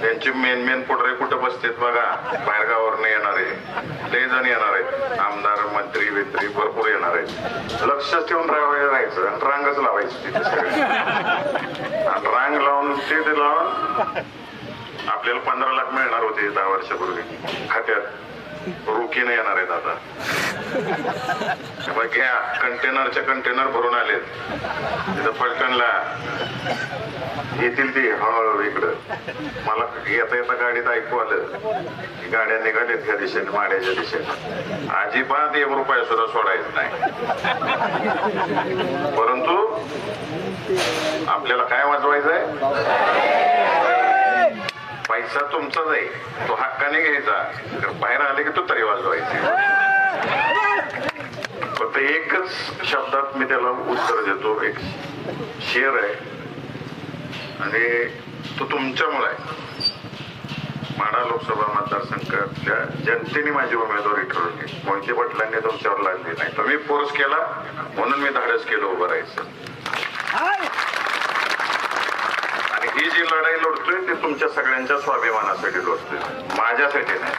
त्यांची main main पुढरे कुठं बसतेत बघा. बाहेरगावावरून येणार आहे. लय जण येणार आहेत. आमदार मंत्री वित्री भरपूर येणार आहेत. लक्ष ठेवून राहायला राहायचं आणि रांगच लावायची तिथे सगळी. आणि रांग लावून ते लावून आपल्याला पंधरा लाख मिळणार होते दहा वर्षापूर्वी. खात्यात. रोखीने येणार आहेत आता. घ्या कंटेनरच्या कंटेनर भरून आलेत. तिथं पलटणला. येतील ते हळूहळू इकडं. मला येता येता गाडीत ऐकू आलं की गाड्या निघाल्यात ह्या दिशेने माड्याच्या दिशेने. अजिबात एक रुपया सुद्धा सोडायचं नाही. परंतु आपल्याला काय वाजवायचं आहे पैसा तुमचाच आहे. तो हक्काने घ्यायचा. बाहेर आले की तो तरी वाजवायचे. फक्त एकच शब्दात मी त्याला उत्तर देतो. एक शेर आहे. आणि तो तुमच्यामुळे आहे. माढा लोकसभा मतदारसंघातल्या जनतेने माझी उमेदवारी ठरवली. मोहिते पाटलांनी तुमच्यावर लागली नाही तुम्ही फोर्स केला. म्हणून मी धाडस केलं उभं राहायचं. आणि ही जी लढाई लढतोय ती तुमच्या सगळ्यांच्या स्वाभिमानासाठी लढतोय. माझ्यासाठी नाही.